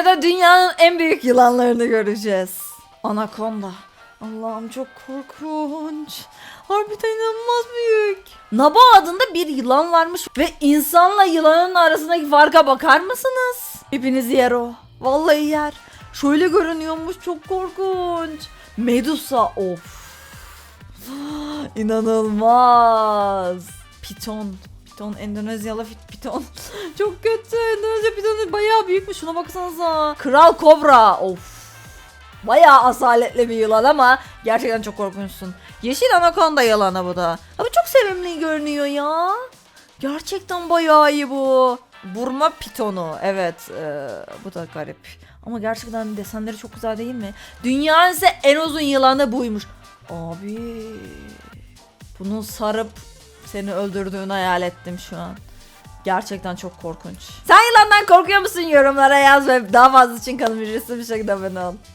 videoda dünyanın en büyük yılanlarını göreceğiz. Anakonda. Allah'ım çok korkunç. Harbiden inanılmaz büyük. Naba adında bir yılan varmış ve insanla yılanın arasındaki farka bakar mısınız? Hepinizi yer o. Vallahi yer. Şöyle görünüyormuş çok korkunç. Medusa of. İnanılmaz. Piton. Piton Endonezyalı piton. Çok kötü. Endonezya pitonu bayağı büyükmüş. Şuna baksanıza. Kral kobra. Of. Bayağı asaletli bir yılan ama gerçekten çok korkunçsun. Yeşil anakonda yılanı bu da. Abi çok sevimli görünüyor ya. Gerçekten bayağı iyi bu. Burma pitonu. Evet. e, bu da garip. Ama gerçekten desenleri çok güzel değil mi? Dünyanın en uzun yılanı buymuş. Abi. Bunu sarıp seni öldürdüğünü hayal ettim şu an. Gerçekten çok korkunç. Sen yılandan korkuyor musun yorumlara yaz ve daha fazla için kanalımı ücretsiz bir şekilde abone ol.